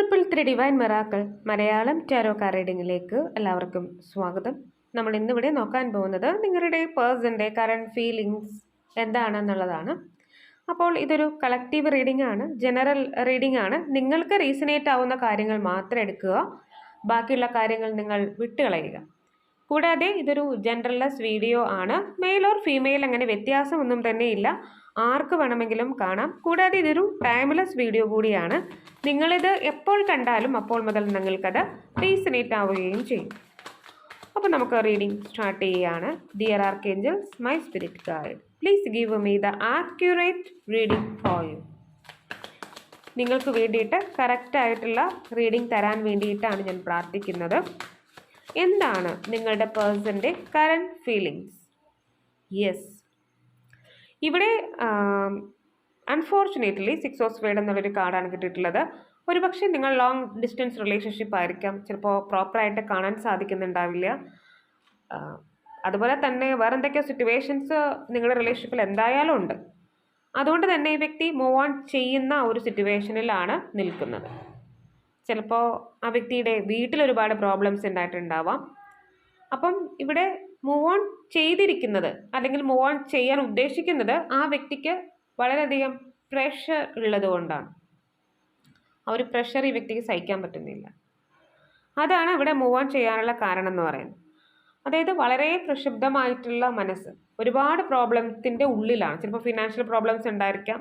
Triple three divine miracles Malayalam tarot card റീഡിങ്ങിലേക്ക് എല്ലാവർക്കും സ്വാഗതം. നമ്മൾ ഇന്നിവിടെ നോക്കാൻ പോകുന്നത് നിങ്ങളുടെ പേഴ്സന്റെ കറണ്ട് ഫീലിങ്സ് എന്താണെന്നുള്ളതാണ്. അപ്പോൾ ഇതൊരു കളക്റ്റീവ് റീഡിംഗ് ആണ് ജനറൽ റീഡിംഗ് ആണ്. നിങ്ങൾക്ക് റീസണേറ്റ് ആവുന്ന കാര്യങ്ങൾ മാത്രം എടുക്കുക ബാക്കിയുള്ള കാര്യങ്ങൾ നിങ്ങൾ വിട്ടുകളയുക. കൂടാതെ ഇതൊരു ജനറൽലെസ് വീഡിയോ ആണ്. മെയിൽ ഓർ ഫീമെയിൽ അങ്ങനെ വ്യത്യാസമൊന്നും തന്നെ ഇല്ല ആർക്ക് വേണമെങ്കിലും കാണാം. കൂടാതെ ഇതൊരു ടൈംലെസ് വീഡിയോ കൂടിയാണ്. നിങ്ങളിത് എപ്പോൾ കണ്ടാലും അപ്പോൾ മുതൽ നിങ്ങൾക്കത് റീസനേറ്റ് ആവുകയും ചെയ്യും. അപ്പോൾ നമുക്ക് റീഡിംഗ് സ്റ്റാർട്ട് ചെയ്യുകയാണ് dear archangels my spirit guide please give me the accurate reading for you നിങ്ങൾക്ക് വേണ്ടിയിട്ട് കറക്റ്റായിട്ടുള്ള റീഡിംഗ് തരാൻ വേണ്ടിയിട്ടാണ് ഞാൻ പ്രാർത്ഥിക്കുന്നത്. എന്താണ് നിങ്ങളുടെ പേഴ്സന്റെ കറണ്ട് ഫീലിങ്സ് യെസ് ഇവിടെ അൺഫോർച്ചുനേറ്റ്ലി സിക്സ് ഓഫ് സ്പേഡ് എന്നുള്ളൊരു കാർഡാണ് കിട്ടിയിട്ടുള്ളത്. ഒരുപക്ഷെ നിങ്ങൾ ലോങ് ഡിസ്റ്റൻസ് റിലേഷൻഷിപ്പ് ആയിരിക്കാം. ചിലപ്പോൾ പ്രോപ്പറായിട്ട് കാണാൻ സാധിക്കുന്നുണ്ടാവില്ല. അതുപോലെ തന്നെ വേറെ എന്തൊക്കെയോ സിറ്റുവേഷൻസ് നിങ്ങളുടെ റിലേഷൻഷിപ്പിൽ എന്തായാലും ഉണ്ട്. അതുകൊണ്ട് തന്നെ ഈ വ്യക്തി മൂവ് ഓൺ ചെയ്യുന്ന ഒരു സിറ്റുവേഷനിലാണ് നിൽക്കുന്നത്. ചിലപ്പോൾ ആ വ്യക്തിയുടെ വീട്ടിൽ ഒരുപാട് പ്രോബ്ലംസ് ഉണ്ടായിട്ടുണ്ടാവാം. അപ്പം ഇവിടെ മൂവ് ഓൺ ചെയ്തിരിക്കുന്നത് അല്ലെങ്കിൽ മൂവ് ഓൺ ചെയ്യാൻ ഉദ്ദേശിക്കുന്നത് ആ വ്യക്തിക്ക് വളരെയധികം പ്രഷർ ഉള്ളതുകൊണ്ടാണ് ആ ഒരു പ്രഷർ ഈ വ്യക്തിക്ക് സഹിക്കാൻ പറ്റുന്നില്ല. അതാണ് ഇവിടെ മൂവ് ഓൺ ചെയ്യാനുള്ള കാരണം എന്ന് പറയുന്നത്. അതായത് വളരെ പ്രക്ഷുബ്ധമായിട്ടുള്ള മനസ്സ്. ഒരുപാട് പ്രോബ്ലത്തിന്റെ ഉള്ളിലാണ്. ചിലപ്പോൾ ഫിനാൻഷ്യൽ പ്രോബ്ലംസ് ഉണ്ടായിരിക്കാം.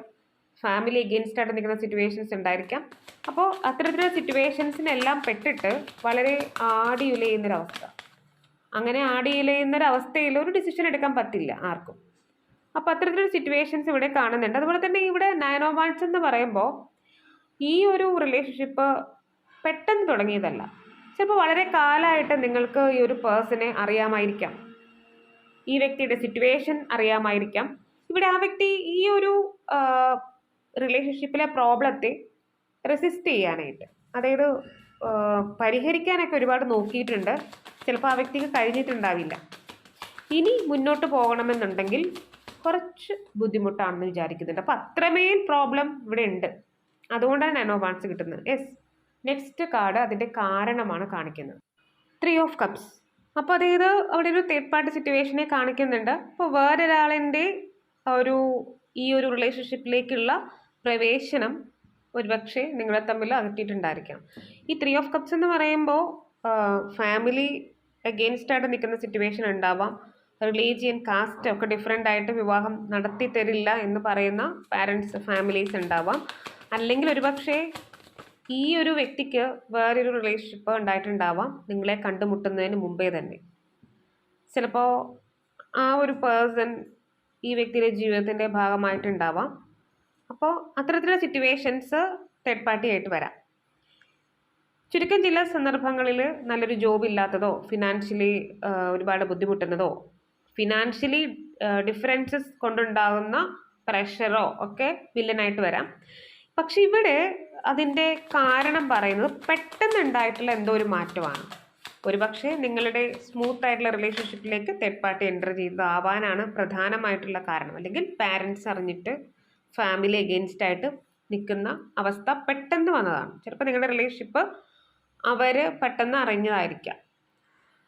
ഫാമിലി എഗെയിൻസ്റ്റ് ആയിട്ട് നിൽക്കുന്ന സിറ്റുവേഷൻസ് ഉണ്ടായിരിക്കാം. അപ്പോൾ അത്തരത്തിലുള്ള സിറ്റുവേഷൻസിനെല്ലാം പെട്ടിട്ട് വളരെ ആടി ഉലയുന്നൊരവസ്ഥ അങ്ങനെ ആടി ഉലയുന്നൊരവസ്ഥയിൽ ഒരു ഡിസിഷൻ എടുക്കാൻ പറ്റില്ല ആർക്കും. അപ്പോൾ അത്തരത്തിലൊരു സിറ്റുവേഷൻസ് ഇവിടെ കാണുന്നുണ്ട്. അതുപോലെ തന്നെ ഇവിടെ നയൻ ഓ എന്ന് പറയുമ്പോൾ ഈ ഒരു റിലേഷൻഷിപ്പ് പെട്ടെന്ന് തുടങ്ങിയതല്ല. ചിലപ്പോൾ വളരെ കാലമായിട്ട് നിങ്ങൾക്ക് ഈ ഒരു പേഴ്സണെ അറിയാമായിരിക്കാം. ഈ വ്യക്തിയുടെ സിറ്റുവേഷൻ അറിയാമായിരിക്കാം. ഇവിടെ ആ വ്യക്തി ഈ ഒരു റിലേഷൻഷിപ്പിലെ പ്രോബ്ലത്തെ റെസിസ്റ്റ് ചെയ്യാനായിട്ട് അതായത് പരിഹരിക്കാനൊക്കെ ഒരുപാട് നോക്കിയിട്ടുണ്ട്. ചിലപ്പോൾ ആ വ്യക്തിക്ക് കഴിഞ്ഞിട്ടുണ്ടാവില്ല. ഇനി മുന്നോട്ട് പോകണമെന്നുണ്ടെങ്കിൽ കുറച്ച് ബുദ്ധിമുട്ടാണെന്ന് വിചാരിക്കുന്നുണ്ട്. അപ്പോൾ അത്രമേൽ പ്രോബ്ലം ഇവിടെ ഉണ്ട് അതുകൊണ്ടാണ് നാനോ ബാൻസ് കിട്ടുന്നത്. യെസ് നെക്സ്റ്റ് കാർഡ് അതിന്റെ കാരണമാണ് കാണിക്കുന്നത്. ത്രീ ഓഫ് കപ്സ് അപ്പോൾ അതായത് അവിടെ ഒരു തേർഡ് പാർട്ടി സിറ്റുവേഷനെ കാണിക്കുന്നുണ്ട്. അപ്പോൾ വേറൊരാളിന്റെ ഒരു ഈ ഒരു റിലേഷൻഷിപ്പിലേക്കുള്ള പ്രവേശനം ഒരുപക്ഷെ നിങ്ങളെ തമ്മിൽ അകറ്റിയിട്ടുണ്ടായിരിക്കാം. ഈ ത്രീ ഓഫ് കപ്സ് എന്ന് പറയുമ്പോൾ ഫാമിലി അഗെയിൻസ്റ്റ് ആയിട്ട് നിൽക്കുന്ന സിറ്റുവേഷൻ ഉണ്ടാവാം. റിലീജിയൻ കാസ്റ്റ് ഒക്കെ ഡിഫറെന്റ് ആയിട്ട് വിവാഹം നടത്തി തരില്ല എന്ന് പറയുന്ന പാരൻസ് ഫാമിലീസ് ഉണ്ടാവാം. അല്ലെങ്കിൽ ഒരുപക്ഷെ ഈ ഒരു വ്യക്തിക്ക് വേറൊരു റിലേഷൻഷിപ്പ് ഉണ്ടായിട്ടുണ്ടാവാം. നിങ്ങളെ കണ്ടുമുട്ടുന്നതിന് മുമ്പേ തന്നെ. ചിലപ്പോൾ ആ ഒരു പേഴ്സൺ ഈ വ്യക്തിയുടെ ജീവിതത്തിന്റെ ഭാഗമായിട്ടുണ്ടാവാം. അപ്പോൾ അത്തരത്തിലുള്ള സിറ്റുവേഷൻസ് തേർഡ് പാർട്ടി ആയിട്ട് വരാം. ചുരുക്കം ചില സന്ദർഭങ്ങളിൽ നല്ലൊരു ജോബ് ഇല്ലാത്തതോ ഫിനാൻഷ്യലി ഒരുപാട് ബുദ്ധിമുട്ടുന്നതോ ഫിനാൻഷ്യലി ഡിഫറൻസസ് കൊണ്ടുണ്ടാകുന്ന പ്രഷറോ ഒക്കെ വില്ലനായിട്ട് വരാം. പക്ഷെ ഇവിടെ അതിന്റെ കാരണം പറയുന്നത് പെട്ടെന്ന് ഉണ്ടായിട്ടുള്ള എന്തോ ഒരു മാറ്റമാണ്. ഒരുപക്ഷെ നിങ്ങളുടെ സ്മൂത്ത് ആയിട്ടുള്ള റിലേഷൻഷിപ്പിലേക്ക് തേർഡ് പാർട്ടി എന്റർ ചെയ്തതാവാനാണ് പ്രധാനമായിട്ടുള്ള കാരണം. അല്ലെങ്കിൽ പാരൻസ് അറിഞ്ഞിട്ട് ഫാമിലി എഗെയിൻസ്റ്റ് ആയിട്ട് നിൽക്കുന്ന അവസ്ഥ പെട്ടെന്ന് വന്നതാണ്. ചിലപ്പോൾ നിങ്ങളുടെ റിലേഷൻഷിപ്പ് അവർ പെട്ടെന്ന് അറിഞ്ഞതായിരിക്കാം.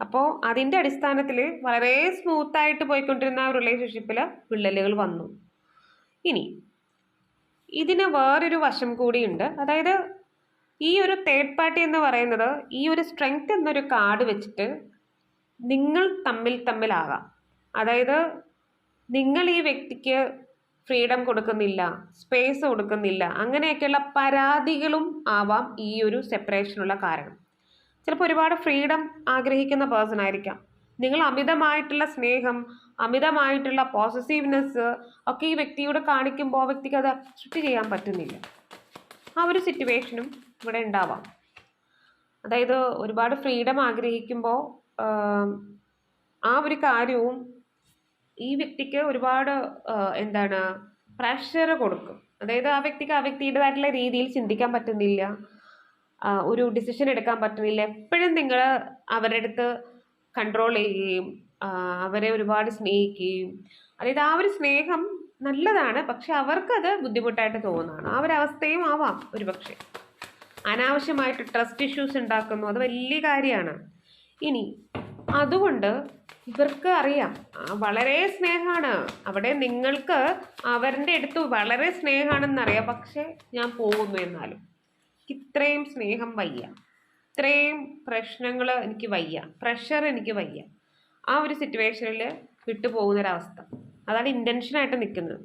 അപ്പോൾ അതിന്റെ അടിസ്ഥാനത്തിൽ വളരെ സ്മൂത്തായിട്ട് പോയിക്കൊണ്ടിരുന്ന റിലേഷൻഷിപ്പിൽ വിള്ളലുകൾ വന്നു. ഇനി ഇതിന് വേറൊരു വശം കൂടിയുണ്ട്. അതായത് ഈ ഒരു തേർഡ് പാർട്ടി എന്ന് പറയുന്നത് ഈ ഒരു സ്ട്രെങ്ത് എന്നൊരു കാർഡ് വെച്ചിട്ട് നിങ്ങൾ തമ്മിൽ തമ്മിലാകാം. അതായത് നിങ്ങൾ ഈ വ്യക്തിക്ക് ഫ്രീഡം കൊടുക്കുന്നില്ല സ്പേസ് കൊടുക്കുന്നില്ല അങ്ങനെയൊക്കെയുള്ള പരാതികളും ആവാം ഈ ഒരു സെപ്പറേഷനുള്ള കാരണം. ചിലപ്പോൾ ഒരുപാട് ഫ്രീഡം ആഗ്രഹിക്കുന്ന പേഴ്സൺ ആയിരിക്കാം. നിങ്ങൾ അമിതമായിട്ടുള്ള സ്നേഹം അമിതമായിട്ടുള്ള പോസസീവ്നെസ് ഒക്കെ ഈ വ്യക്തിയോട് കാണിക്കുമ്പോൾ ആ വ്യക്തിക്ക് അത് അക്സെപ്റ്റ് ചെയ്യാൻ പറ്റുന്നില്ല. ആ ഒരു സിറ്റുവേഷനും ഇവിടെ ഉണ്ടാവാം. അതായത് ഒരുപാട് ഫ്രീഡം ആഗ്രഹിക്കുമ്പോൾ ആ ഒരു കാര്യവും ഈ വ്യക്തിക്ക് ഒരുപാട് എന്താണ് പ്രഷർ കൊടുക്കും. അതായത് ആ വ്യക്തിക്ക് ആ വ്യക്തിയുടേതായിട്ടുള്ള രീതിയിൽ ചിന്തിക്കാൻ പറ്റുന്നില്ല. ഒരു ഡിസിഷൻ എടുക്കാൻ പറ്റുന്നില്ല. എപ്പോഴും നിങ്ങൾ അവരുടെ അടുത്ത് കൺട്രോൾ ചെയ്യുകയും അവരെ ഒരുപാട് സ്നേഹിക്കുകയും അതായത് ആ ഒരു സ്നേഹം നല്ലതാണ് പക്ഷെ അവർക്കത് ബുദ്ധിമുട്ടായിട്ട് തോന്നുന്നതാണ് ആ ഒരു അവസ്ഥയും ആവാം ഒരു പക്ഷേ. അനാവശ്യമായിട്ട് ട്രസ്റ്റ് ഇഷ്യൂസ് ഉണ്ടാക്കുന്നു അത് വലിയ കാര്യമാണ്. ഇനി അതുകൊണ്ട് ഇവർക്ക് അറിയാം വളരെ സ്നേഹമാണ്. അവിടെ നിങ്ങൾക്ക് അവരുടെ അടുത്ത് വളരെ സ്നേഹമാണെന്നറിയാം പക്ഷേ ഞാൻ പോകുന്നു എന്നാലും. ഇത്രയും സ്നേഹം വയ്യ. ഇത്രയും പ്രശ്നങ്ങൾ എനിക്ക് വയ്യ. പ്രഷർ എനിക്ക് വയ്യ. ആ ഒരു സിറ്റുവേഷനിൽ വിട്ടുപോകുന്നൊരവസ്ഥ. അതാണ് ഇന്റൻഷനായിട്ട് നിൽക്കുന്നത്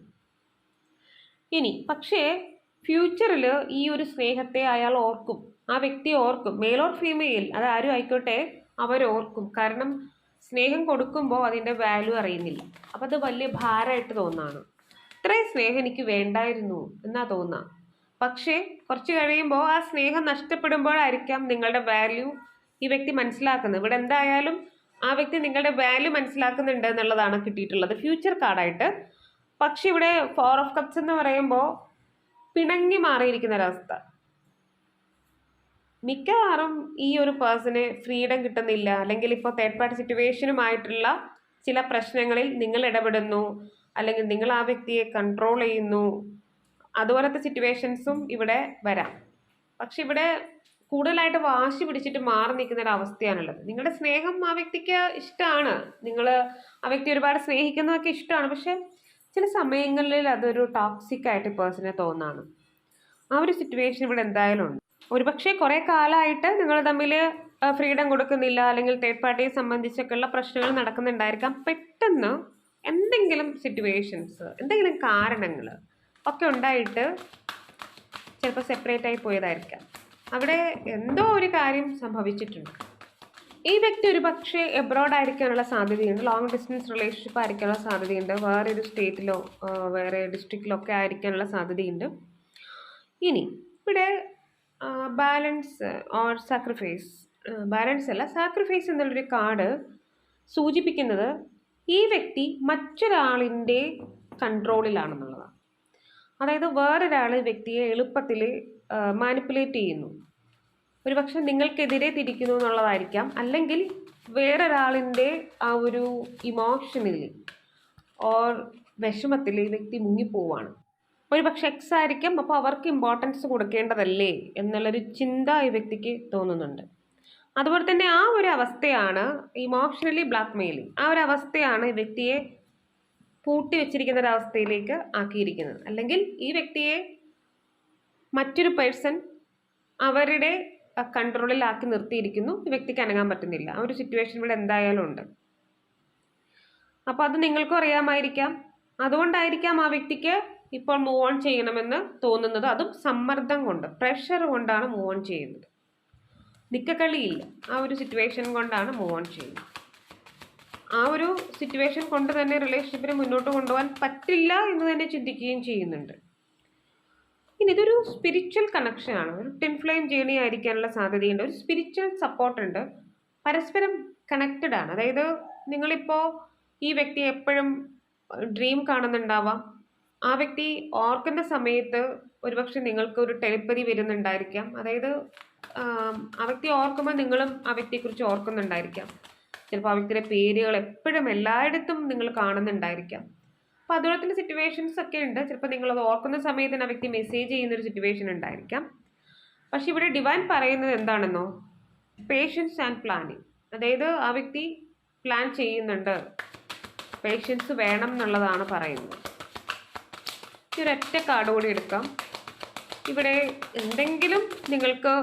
ഇനി പക്ഷേ ഫ്യൂച്ചറിൽ ഈ ഒരു സ്നേഹത്തെ അയാൾ ഓർക്കും. ആ വ്യക്തി ഓർക്കും. മെയിൽ ഓർ ഫീമെയിൽ അത് ആരും ആയിക്കോട്ടെ അവർ ഓർക്കും കാരണം സ്നേഹം കൊടുക്കുമ്പോൾ അതിന്റെ വാല്യൂ അറിയുന്നില്ല. അപ്പം അത് വലിയ ഭാരമായിട്ട് തോന്നാണ്. ഇത്രയും സ്നേഹം എനിക്ക് വേണ്ടായിരുന്നു എന്നാ തോന്നുക പക്ഷേ കുറച്ച് കഴിയുമ്പോൾ ആ സ്നേഹം നഷ്ടപ്പെടുമ്പോഴായിരിക്കാം നിങ്ങളുടെ വാല്യൂ ഈ വ്യക്തി മനസ്സിലാക്കുന്നത്. ഇവിടെ എന്തായാലും ആ വ്യക്തി നിങ്ങളുടെ വാല്യൂ മനസ്സിലാക്കുന്നുണ്ട് എന്നുള്ളതാണ് കിട്ടിയിട്ടുള്ളത്. ഫ്യൂച്ചർ കാർഡായിട്ട് പക്ഷെ ഇവിടെ ഫോർ ഓഫ് കപ്സ് എന്ന് പറയുമ്പോൾ പിണങ്ങി മാറിയിരിക്കുന്ന ഒരവസ്ഥ. മിക്കവാറും ഈ ഒരു പേഴ്സണ് ഫ്രീഡം കിട്ടുന്നില്ല. അല്ലെങ്കിൽ ഇപ്പോൾ തേർഡ് പാർട്ടി സിറ്റുവേഷനുമായിട്ടുള്ള ചില പ്രശ്നങ്ങളിൽ നിങ്ങൾ ഇടപെടുന്നു. അല്ലെങ്കിൽ നിങ്ങൾ ആ വ്യക്തിയെ കൺട്രോൾ ചെയ്യുന്നു. അതുപോലത്തെ സിറ്റുവേഷൻസും ഇവിടെ വരാം. പക്ഷെ ഇവിടെ കൂടുതലായിട്ട് വാശി പിടിച്ചിട്ട് മാറി നിൽക്കുന്ന ഒരു അവസ്ഥയാണുള്ളത്. നിങ്ങളുടെ സ്നേഹം ആ വ്യക്തിക്ക് ഇഷ്ടമാണ്. നിങ്ങൾ ആ വ്യക്തി ഒരുപാട് സ്നേഹിക്കുന്നതൊക്കെ ഇഷ്ടമാണ്. പക്ഷെ ചില സമയങ്ങളിൽ അതൊരു ടോക്സിക് ആയിട്ട് പേഴ്സണെ തോന്നാണ്. ആ ഒരു സിറ്റുവേഷൻ ഇവിടെ എന്തായാലും ഉണ്ട്. ഒരുപക്ഷെ കുറേ കാലമായിട്ട് നിങ്ങൾ തമ്മിൽ ഫ്രീഡം കൊടുക്കുന്നില്ല അല്ലെങ്കിൽ തേർഡ് പാർട്ടിയെ സംബന്ധിച്ചൊക്കെയുള്ള പ്രശ്നങ്ങൾ നടക്കുന്നുണ്ടായിരിക്കാം. പെട്ടെന്ന് എന്തെങ്കിലും സിറ്റുവേഷൻസ് എന്തെങ്കിലും കാരണങ്ങൾ ഒക്കെ ഉണ്ടായിട്ട് ചിലപ്പോൾ സെപ്പറേറ്റ് ആയി പോയതായിരിക്കാം. അവിടെ എന്തോ ഒരു കാര്യം സംഭവിച്ചിട്ടുണ്ട്. ഈ വ്യക്തി ഒരു പക്ഷേ എബ്രോഡ് ആയിരിക്കാനുള്ള സാധ്യതയുണ്ട്. ലോങ് ഡിസ്റ്റൻസ് റിലേഷൻഷിപ്പ് ആയിരിക്കാനുള്ള സാധ്യതയുണ്ട്. വേറെ ഒരു സ്റ്റേറ്റിലോ വേറെ ഡിസ്ട്രിക്റ്റിലോ ഒക്കെ ആയിരിക്കാനുള്ള സാധ്യതയുണ്ട്. ഇനി ഇവിടെ ബാലൻസ് ഓർ സാക്രിഫൈസ് ബാലൻസ് അല്ല സാക്രിഫൈസ് എന്നുള്ളൊരു കാർഡ് സൂചിപ്പിക്കുന്നത് ഈ വ്യക്തി മറ്റൊരാളിന്റെ കൺട്രോളിലാണെന്നുള്ളതാണ് അതായത് വേറൊരാൾ വ്യക്തിയെ എളുപ്പത്തിൽ മാനിപ്പുലേറ്റ് ചെയ്യുന്നു. ഒരുപക്ഷെ നിങ്ങൾക്കെതിരെ തിരിക്കുന്നു എന്നുള്ളതായിരിക്കാം. അല്ലെങ്കിൽ വേറൊരാളിന്റെ ആ ഒരു ഇമോഷനിൽ ഓർ വിഷമത്തിൽ ഈ വ്യക്തി മുങ്ങിപ്പോവാണ്. ഒരുപക്ഷെ എക്സ് ആയിരിക്കും അപ്പോൾ അവർക്ക് ഇമ്പോർട്ടൻസ് കൊടുക്കേണ്ടതല്ലേ എന്നുള്ളൊരു ചിന്ത ഈ വ്യക്തിക്ക് തോന്നുന്നുണ്ട്. അതുപോലെ തന്നെ ആ ഒരു അവസ്ഥയാണ് ഇമോഷണലി ബ്ലാക്ക് ആ ഒരു അവസ്ഥയാണ് ഈ വ്യക്തിയെ പൂട്ടി വെച്ചിരിക്കുന്ന ഒരവസ്ഥയിലേക്ക് ആക്കിയിരിക്കുന്നത്. അല്ലെങ്കിൽ ഈ വ്യക്തിയെ മറ്റൊരു പേഴ്സൺ അവരുടെ കൺട്രോളിൽ ആക്കി നിർത്തിയിരിക്കുന്നു. ഈ വ്യക്തിക്ക് അനങ്ങാൻ പറ്റുന്നില്ല. ആ ഒരു സിറ്റുവേഷൻ ഇവിടെ എന്തായാലും ഉണ്ട്. അപ്പോൾ അത് നിങ്ങൾക്കും അറിയാമായിരിക്കാം. അതുകൊണ്ടായിരിക്കാം ആ വ്യക്തിക്ക് ഇപ്പോൾ മൂവ് ഓൺ ചെയ്യണമെന്ന് തോന്നുന്നത്. അതും സമ്മർദ്ദം കൊണ്ട് പ്രഷർ കൊണ്ടാണ് മൂവ് ഓൺ ചെയ്യുന്നത്. നിക്കക്കളിയില്ല ആ ഒരു സിറ്റുവേഷൻ കൊണ്ടാണ് മൂവ് ഓൺ ചെയ്യുന്നത്. ആ ഒരു സിറ്റുവേഷൻ കൊണ്ട് തന്നെ റിലേഷൻഷിപ്പിനെ മുന്നോട്ട് കൊണ്ടുപോകാൻ പറ്റില്ല എന്ന് തന്നെ ചിന്തിക്കുകയും ചെയ്യുന്നുണ്ട്. ഇനി ഇതൊരു സ്പിരിച്വൽ കണക്ഷനാണ് ഒരു ടിൻ ഫ്ലെയിം ജേണി ആയിരിക്കാനുള്ള സാധ്യതയുണ്ട്. ഒരു സ്പിരിച്വൽ സപ്പോർട്ട് ഉണ്ട്. പരസ്പരം കണക്റ്റഡ് ആണ്. അതായത് നിങ്ങളിപ്പോൾ ഈ വ്യക്തി എപ്പോഴും ഡ്രീം കാണുന്നുണ്ടാവാം. ആ വ്യക്തി ഓർക്കുന്ന സമയത്ത് ഒരുപക്ഷെ നിങ്ങൾക്ക് ഒരു ടെലിപ്പതി വരുന്നുണ്ടായിരിക്കാം. അതായത് ആ വ്യക്തി ഓർക്കുമ്പോൾ നിങ്ങളും ആ വ്യക്തിയെക്കുറിച്ച് ഓർക്കുന്നുണ്ടായിരിക്കാം. ചിലപ്പോൾ അവരുടെ പേരുകൾ എപ്പോഴും എല്ലായിടത്തും നിങ്ങൾ കാണുന്നുണ്ടായിരിക്കാം. അപ്പോൾ തന്നെ സിറ്റുവേഷൻസ് ഒക്കെ ഉണ്ട്. ചിലപ്പോൾ നിങ്ങളത് ഓർക്കുന്ന സമയത്ത് ആ വ്യക്തി മെസ്സേജ് ചെയ്യുന്ന ഒരു സിറ്റുവേഷൻ ഉണ്ടായിരിക്കാം. പക്ഷെ ഇവിടെ ഡിവൈൻ പറയുന്നത് എന്താണെന്നോ? പേഷ്യൻസ് ആൻഡ് പ്ലാനിങ് അതായത് ആ വ്യക്തി പ്ലാൻ ചെയ്യുന്നുണ്ട്. പേഷ്യൻസ് വേണം എന്നുള്ളതാണ് പറയുന്നത്. ഈ ഒരൊറ്റ കാർഡ് കൂടി എടുക്കാം. ഇവിടെ എന്തെങ്കിലും നിങ്ങൾക്ക്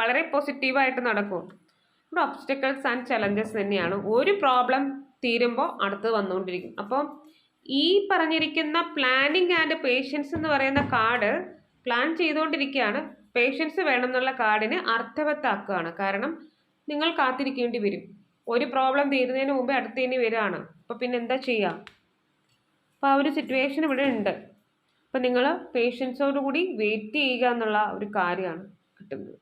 വളരെ പോസിറ്റീവായിട്ട് നടക്കും ഇവിടെ ഒബ്സ്റ്റക്കിൾസ് ആൻഡ് ചലഞ്ചസ് തന്നെയാണ്. ഒരു പ്രോബ്ലം തീരുമ്പോൾ അടുത്ത് വന്നുകൊണ്ടിരിക്കും. അപ്പം ഈ പറഞ്ഞിരിക്കുന്ന പ്ലാനിങ് ആൻഡ് പേഷ്യൻസ് എന്ന് പറയുന്ന കാർഡ് പ്ലാൻ ചെയ്തുകൊണ്ടിരിക്കുകയാണ്. പേഷ്യൻസ് വേണം എന്നുള്ള കാർഡിന് അർത്ഥവത്താക്കുകയാണ്. കാരണം നിങ്ങൾ കാത്തിരിക്കേണ്ടി വരും. ഒരു പ്രോബ്ലം തീരുന്നതിന് മുമ്പേ അടുത്തതിന് വരികയാണ്. അപ്പോൾ പിന്നെ എന്താ ചെയ്യുക അപ്പോൾ ആ ഒരു സിറ്റുവേഷൻ ഇവിടെ ഉണ്ട്. അപ്പം നിങ്ങൾ പേഷ്യൻസോടുകൂടി വെയിറ്റ് ചെയ്യുക എന്നുള്ള ഒരു കാര്യമാണ് കിട്ടുന്നത്.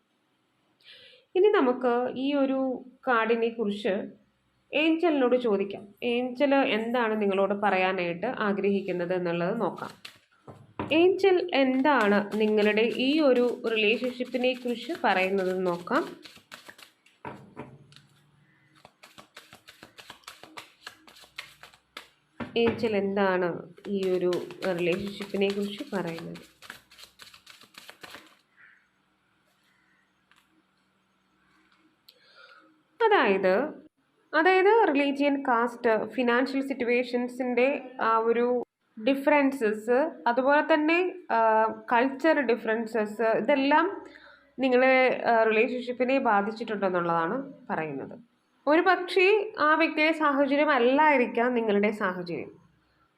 ഇനി നമുക്ക് ഈ ഒരു കാർഡിനെ കുറിച്ച് ഏഞ്ചലിനോട് ചോദിക്കാം. ഏഞ്ചൽ എന്താണ് നിങ്ങളോട് പറയാനായിട്ട് ആഗ്രഹിക്കുന്നത് എന്നുള്ളത് നോക്കാം. ഏഞ്ചൽ എന്താണ് നിങ്ങളുടെ ഈ ഒരു റിലേഷൻഷിപ്പിനെ കുറിച്ച് പറയുന്നത് നോക്കാം. ഏഞ്ചൽ എന്താണ് ഈ ഒരു റിലേഷൻഷിപ്പിനെ കുറിച്ച് പറയുന്നത്? അതായത് അതായത് റിലീജിയൻ കാസ്റ്റ് ഫിനാൻഷ്യൽ സിറ്റുവേഷൻസിന്റെ ആ ഒരു ഡിഫറൻസസ് അതുപോലെ തന്നെ കൾച്ചർ ഡിഫറൻസസ് ഇതെല്ലാം നിങ്ങളെ റിലേഷൻഷിപ്പിനെ ബാധിച്ചിട്ടുണ്ടെന്നുള്ളതാണ് പറയുന്നത്. ഒരു പക്ഷേ ആ വ്യക്തിയുടെ സാഹചര്യം അല്ലായിരിക്കാം നിങ്ങളുടെ സാഹചര്യം.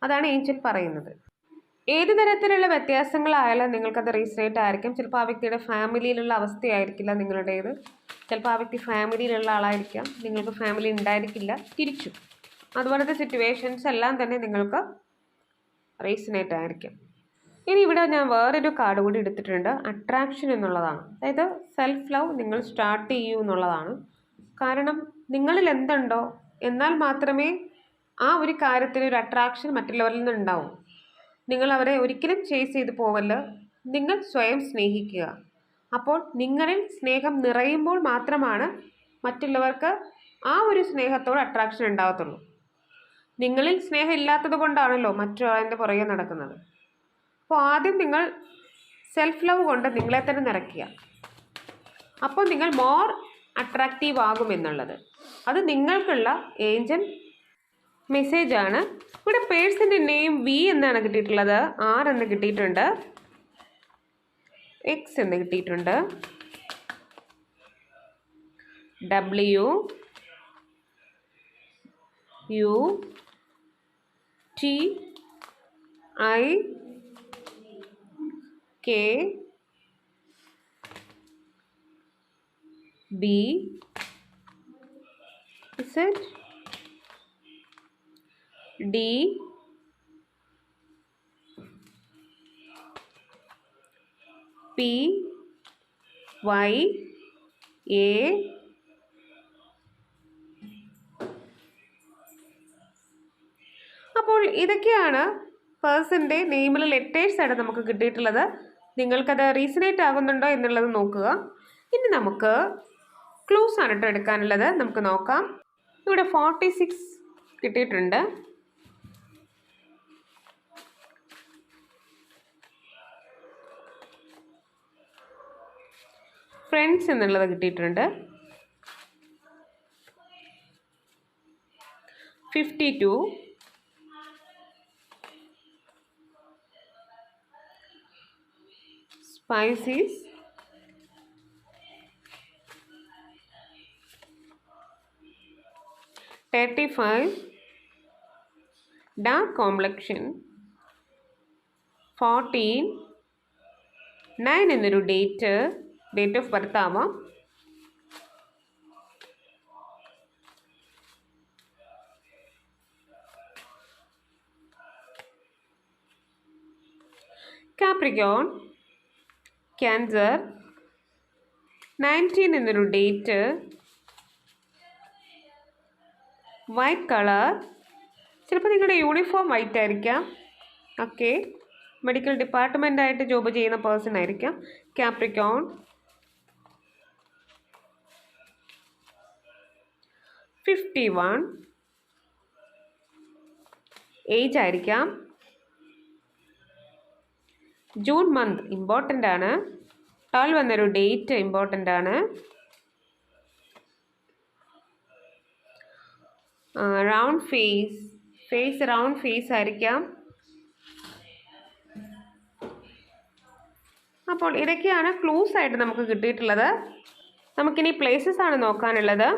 അതാണ് ഏഞ്ചൽ പറയുന്നത്. ഏത് തരത്തിലുള്ള വ്യത്യാസങ്ങളായാലും നിങ്ങൾക്കത് റീസണേറ്റ് ആയിരിക്കും. ചിലപ്പോൾ ആ വ്യക്തിയുടെ ഫാമിലിയിലുള്ള അവസ്ഥയായിരിക്കില്ല നിങ്ങളുടേത്. ചിലപ്പോൾ ആ വ്യക്തി ഫാമിലിയിലുള്ള ആളായിരിക്കാം. നിങ്ങൾക്ക് ഫാമിലി ഉണ്ടായിരിക്കില്ല. തിരിച്ചു. അതുപോലത്തെ സിറ്റുവേഷൻസ് എല്ലാം തന്നെ നിങ്ങൾക്ക് റീസണേറ്റ് ആയിരിക്കും. ഇനി ഇവിടെ ഞാൻ വേറൊരു കാർഡ് കൂടി എടുത്തിട്ടുണ്ട്. അട്രാക്ഷൻ എന്നുള്ളതാണ്. അതായത് സെൽഫ് ലവ് നിങ്ങൾ സ്റ്റാർട്ട് ചെയ്യൂ എന്നുള്ളതാണ്. കാരണം നിങ്ങളിൽ എന്തുണ്ടോ? എന്നാൽ മാത്രമേ ആ ഒരു കാര്യത്തിന് ഒരു അട്രാക്ഷൻ മറ്റുള്ളവരിൽ നിന്ന് ഉണ്ടാവും നിങ്ങൾ അവരെ ഒരിക്കലും ചേസ് ചെയ്ത് പോവല്ല. നിങ്ങൾ സ്വയം സ്നേഹിക്കുക. അപ്പോൾ നിങ്ങളിൽ സ്നേഹം നിറയുമ്പോൾ മാത്രമാണ് മറ്റുള്ളവർക്ക് ആ ഒരു സ്നേഹത്തോട് അട്രാക്ഷൻ ഉണ്ടാകത്തുള്ളൂ നിങ്ങളിൽ സ്നേഹം ഇല്ലാത്തത് കൊണ്ടാണല്ലോ മറ്റൊരാളിന്റെ പുറകെ നടക്കുന്നത്. അപ്പോൾ ആദ്യം നിങ്ങൾ സെൽഫ് ലവ് കൊണ്ട് നിങ്ങളെ തന്നെ നിറയ്ക്കുക. അപ്പോൾ നിങ്ങൾ മോർ അട്രാക്റ്റീവ് ആകുമെന്നുള്ളത് അത് നിങ്ങൾക്കുള്ള ഏഞ്ചൽ മെസ്സേജാണ് ഇവിടെ പേഴ്സിന്റെ നെയിം വി എന്നാണ് കിട്ടിയിട്ടുള്ളത്. ആർ എന്ന് കിട്ടിയിട്ടുണ്ട്. എക്സ് എന്ന് കിട്ടിയിട്ടുണ്ട്. W U T I K B Z D P. Y. A. അപ്പോൾ ഇതൊക്കെയാണ് പേഴ്സന്റെ നെയിമിൽ ലെറ്റേഴ്സ് ആയിട്ട് നമുക്ക് കിട്ടിയിട്ടുള്ളത്. നിങ്ങൾക്കത് റീസണേറ്റ് ആകുന്നുണ്ടോ എന്നുള്ളത് നോക്കുക. ഇനി നമുക്ക് ക്ലൂസ് ആണ് കേട്ടോ എടുക്കാനുള്ളത്. നമുക്ക് നോക്കാം. ഇവിടെ ഫോർട്ടി സിക്സ് കിട്ടിയിട്ടുണ്ട്. ഫ്രണ്ട്സ് എന്നുള്ളത് കിട്ടിയിട്ടുണ്ട്. Fifty two species thirty five dark complexion fourteen nine എന്നൊരു ഡേറ്റ് ഡേറ്റ് ഓഫ് ബർത്ത് ആവാം. കാപ്രിക്കോൺ ക്യാൻസർ നയന്റീൻ എന്നൊരു ഡേറ്റ് വൈറ്റ് കളർ ചിലപ്പോൾ നിങ്ങളുടെ യൂണിഫോം വൈറ്റ് ആയിരിക്കാം. ഓക്കെ മെഡിക്കൽ ഡിപ്പാർട്ട്മെന്റായിട്ട് ജോബ് ചെയ്യുന്ന പേഴ്സൺ ആയിരിക്കാം. കാപ്രിക്കോൺ ഫിഫ്റ്റി വൺ ഏജ് ആയിരിക്കാം. ജൂൺ മന്ത് ഇമ്പോർട്ടന്റ് ആണ്. ട്വൽവ് എന്നൊരു ഡേറ്റ് ഇമ്പോർട്ടന്റ് ആണ്. Round face face round face ആയിരിക്കാം. അപ്പോൾ ഇതൊക്കെയാണ് ക്ലൂസ് ആയിട്ട് നമുക്ക് കിട്ടിയിട്ടുള്ളത്. നമുക്കിനി പ്ലേസസ് ആണ് നോക്കാനുള്ളത്.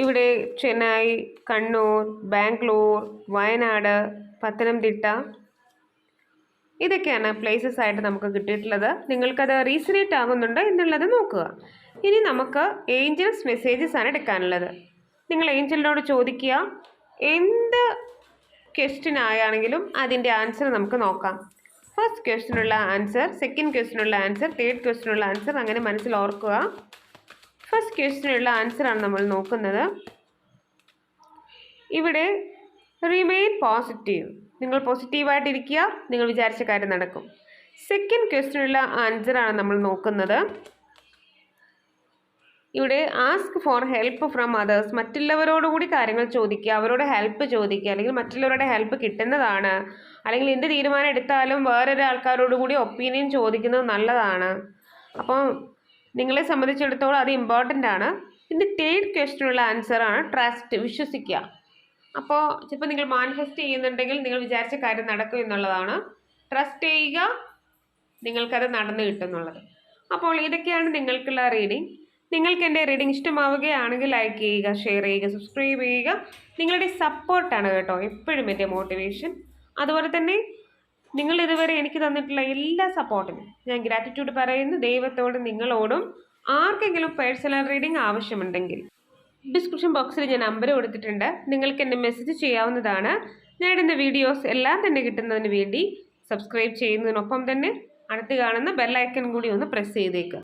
ഇവിടെ ചെന്നൈ കണ്ണൂർ ബാംഗ്ലൂർ വയനാട് പത്തനംതിട്ട. ഇതൊക്കെയാണ് പ്ലേസസ് ആയിട്ട് നമുക്ക് കിട്ടിയിട്ടുള്ളത്. നിങ്ങൾക്കത് റീസണേറ്റ് ആകുന്നുണ്ടോ എന്നുള്ളത് നോക്കുക. ഇനി നമുക്ക് ഏഞ്ചൽസ് മെസ്സേജസ് ആണ് എടുക്കാനുള്ളത്. നിങ്ങൾ ഏഞ്ചലിനോട് ചോദിക്കുക എന്ത് ക്വസ്റ്റ്യൻ ആയാണെങ്കിലും അതിന്റെ ആൻസർ നമുക്ക് നോക്കാം. ഫസ്റ്റ് ക്വസ്റ്റിനുള്ള ആൻസർ സെക്കൻഡ് ക്വസ്റ്റിനുള്ള ആൻസർ തേർഡ് ക്വസ്റ്റിനുള്ള ആൻസർ അങ്ങനെ മനസ്സിൽ ഓർക്കുക. ഫസ്റ്റ് ക്വസ്റ്റിനുള്ള ആൻസറാണ് നമ്മൾ നോക്കുന്നത്. ഇവിടെ റിമെയിൻ പോസിറ്റീവ് നിങ്ങൾ പോസിറ്റീവായിട്ടിരിക്കുക നിങ്ങൾ വിചാരിച്ച കാര്യം നടക്കും. സെക്കൻഡ് ക്വസ്റ്റിനുള്ള ആൻസറാണ് നമ്മൾ നോക്കുന്നത്. ഇവിടെ ask for help from others മറ്റുള്ളവരോടുകൂടി കാര്യങ്ങൾ ചോദിക്കുക അവരോട് ഹെൽപ്പ് ചോദിക്കുക അല്ലെങ്കിൽ മറ്റുള്ളവരുടെ ഹെൽപ്പ് കിട്ടുന്നതാണ്. അല്ലെങ്കിൽ എന്ത് തീരുമാനം എടുത്താലും വേറൊരാൾക്കാരോടുകൂടി ഒപ്പീനിയൻ ചോദിക്കുന്നത് നല്ലതാണ്. അപ്പോൾ നിങ്ങളെ സംബന്ധിച്ചിടത്തോളം അത് ഇമ്പോർട്ടന്റ് ആണ്. പിന്നെ തേർഡ് ക്വസ്റ്റിനുള്ള ആൻസറാണ് ട്രസ്റ്റ് വിശ്വസിക്കുക. അപ്പോൾ ചിലപ്പോൾ നിങ്ങൾ മാനിഫെസ്റ്റ് ചെയ്യുന്നുണ്ടെങ്കിൽ നിങ്ങൾ വിചാരിച്ച കാര്യം നടക്കും എന്നുള്ളതാണ്. ട്രസ്റ്റ് ചെയ്യുക നിങ്ങൾക്കത് നടന്നു കിട്ടുന്നുള്ളത്. അപ്പോൾ ഇതൊക്കെയാണ് നിങ്ങൾക്കുള്ള റീഡിംഗ് നിങ്ങൾക്ക് എന്റെ റീഡിംഗ് ഇഷ്ടമാവുകയാണെങ്കിൽ ലൈക്ക് ചെയ്യുക ഷെയർ ചെയ്യുക സബ്സ്ക്രൈബ് ചെയ്യുക. നിങ്ങളുടെ സപ്പോർട്ടാണ് കേട്ടോ എപ്പോഴും എന്റെ മോട്ടിവേഷൻ അതുപോലെ തന്നെ നിങ്ങൾ ഇതുവരെ എനിക്ക് തന്നിട്ടുള്ള എല്ലാ സപ്പോർട്ടിനും ഞാൻ ഗ്രാറ്റിറ്റ്യൂഡ് പറയുന്നു. ദൈവത്തോടും നിങ്ങളോടും ആർക്കെങ്കിലും പേഴ്സണൽ റീഡിംഗ് ആവശ്യമുണ്ടെങ്കിൽ ഡിസ്ക്രിപ്ഷൻ ബോക്സിൽ ഞാൻ നമ്പർ കൊടുത്തിട്ടുണ്ട്. നിങ്ങൾക്ക് എന്നെ മെസ്സേജ് ചെയ്യാവുന്നതാണ്. ഞാൻ ഇടുന്ന വീഡിയോസ് എല്ലാം തന്നെ കിട്ടുന്നതിന് വേണ്ടി സബ്സ്ക്രൈബ് ചെയ്യുന്നതിനൊപ്പം തന്നെ അടുത്ത് കാണുന്ന ബെല്ലൈക്കൺ കൂടി ഒന്ന് പ്രസ് ചെയ്തേക്കുക